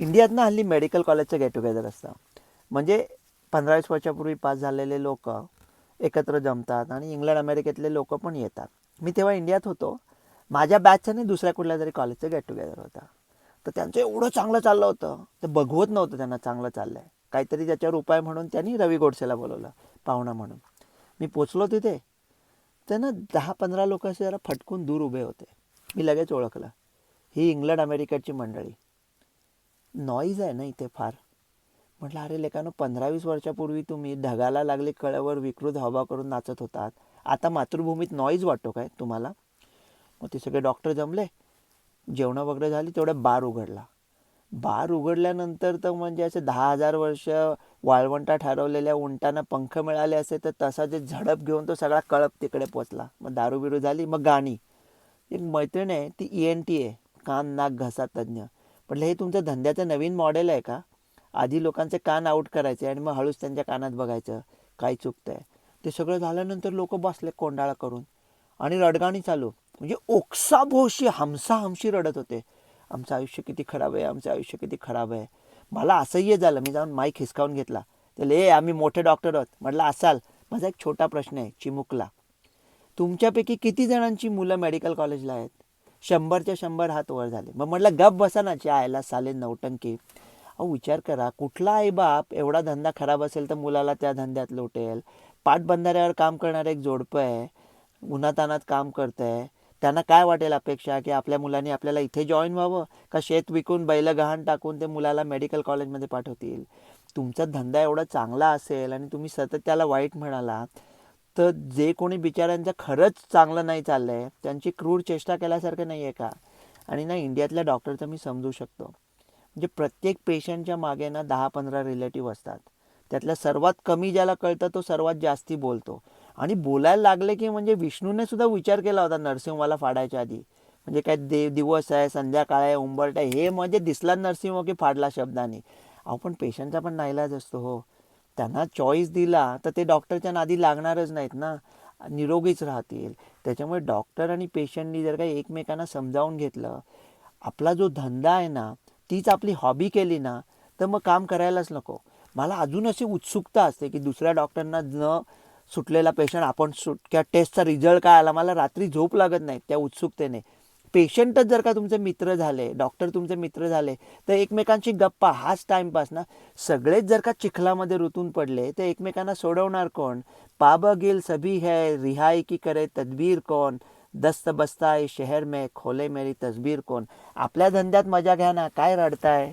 इंडियात ना हल्ली मेडिकल कॉलेजचं गेट टुगेदर असतं. म्हणजे पंधरा वीस वर्षापूर्वी पास झालेले लोक एकत्र जमतात आणि इंग्लंड अमेरिकेतले लोक पण येतात. मी तेव्हा इंडियात होतो. माझ्या बॅचचं नाही दुसऱ्या कुठल्या तरी कॉलेजचं गेट टुगेदर होता. तर त्यांचं एवढं चांगलं चाललं होतं. ते बघवत नव्हतं त्यांना चांगलं चाललं आहे काहीतरी त्याच्यावर उपाय म्हणून त्यांनी रवी गोडसेला बोलवलं पाहुणा म्हणून. मी पोचलो तिथे. त्यांना दहा पंधरा लोक असे जरा फटकून दूर उभे होते. मी लगेच ओळखलं. ही इंग्लंड अमेरिकेची मंडळी. नॉईज आहे ना इथे फार. म्हटलं अरे लेकानो पंधरा वीस वर्षापूर्वी तुम्ही ढगाला लागले कळ्यावर विकृत हवा करून नाचत होतात. आता मातृभूमीत नॉईज वाटतो काय तुम्हाला? मग ते सगळे डॉक्टर जमले. जेवणं वगैरे झाली तेवढ्या बार उघडला. बार उघडल्यानंतर तर म्हणजे असे दहा हजार वर्ष वाळवंटा ठरवलेल्या उंटांना पंख मिळाले असे तर तसा जे झडप घेऊन तो सगळा कळप तिकडे पोचला. मग दारू बिरू झाली मग गाणी. एक मैत्रीण आहे ती ई एन टी आहे कान नाक घसा तज्ज्ञ म्हटलं हे तुमचं धंद्याचं नवीन मॉडेल आहे का? आधी लोकांचे कान आउट करायचे आणि मग हळूच त्यांच्या कानात बघायचं काय चुकतंय. ते सगळं झाल्यानंतर लोक बसले कोंडाळा करून. आणि रडगाणी चालू. म्हणजे ओक्साभोशी हमसा हमशी रडत होते. आमचं आयुष्य किती खराब आहे आमचं आयुष्य किती खराब आहे. मला असंही झालं. मी जाऊन माईक हिसकावून घेतला. त्याला ए आम्ही मोठे डॉक्टर आहोत. म्हटलं असाल. माझा एक छोटा प्रश्न आहे चिमुकला. तुमच्यापैकी किती जणांची मुलं मेडिकल कॉलेजला आहेत? शंभरच्या शंभर हात वर झाले. मग म्हटलं गप बसा ना आयला साले नौटंकी अहो विचार करा कुठला आई बाप एवढा धंदा खराब असेल तर मुलाला त्या धंद्यात लोटेल? पाटबंधाऱ्यावर काम करणारं एक जोडपं आहे उन्हातानात काम करतं आहे त्यांना काय वाटेल अपेक्षा की आपल्या मुलांनी आपल्याला इथे जॉईन व्हावं? का शेत विकून बैल गहाण टाकून ते मुलाला मेडिकल कॉलेजमध्ये पाठवतील? तुमचा धंदा एवढा चांगला असेल आणि तुम्ही सतत त्याला वाईट म्हणाला तर जे कोणी बिचाऱ्यांचं खरंच चांगलं नाही चाललं आहे त्यांची क्रूर चेष्टा केल्यासारखं नाही आहे का? आणि ना इंडियातल्या डॉक्टरचं मी समजू शकतो. म्हणजे प्रत्येक पेशंटच्या मागे ना दहा पंधरा रिलेटिव्ह असतात. त्यातल्या सर्वात कमी ज्याला कळतं तो सर्वात जास्ती बोलतो. आणि बोलायला लागले की म्हणजे विष्णूने सुद्धा विचार केला होता नरसिंहवाला फाडायच्या आधी. म्हणजे काय दे दिवस आहे संध्याकाळ आहे उंबरट आहे हे म्हणजे दिसला नरसिंह की फाडला शब्दाने. अहो पण पेशंटचा पण नाईलाज असतो हो. त्यांना चॉईस दिला तर ते डॉक्टरच्या नादी लागणारच नाहीत ना. निरोगीच राहतील. त्याच्यामुळे डॉक्टर आणि पेशंटनी जर काही एकमेकांना समजावून घेतलं आपला जो धंदा आहे ना तीच आपली हॉबी केली ना तर मग काम करायलाच नको. मला अजून अशी उत्सुकता असते की दुसऱ्या डॉक्टरना न सुटलेला पेशंट आपण सुट किंवा टेस्टचा रिझल्ट काय आला मला रात्री झोप लागत नाही त्या उत्सुकतेने. पेशंटच जर का तुमचे मित्र झाले डॉक्टर तुमचे मित्र झाले तर एकमेकांशी गप्पा हाच टाइमपास ना. सगळेच जर का चिखलामध्ये रुतून पडले तर एकमेकांना सोडवणार कोण? पाबगिल सभी है रिहाई की करे तदबीर कोण? दस्त बसता शहर में खोले मेरी तस्बीर कोण? आपल्या धंद्यात मजा घ्या ना काय रडताय?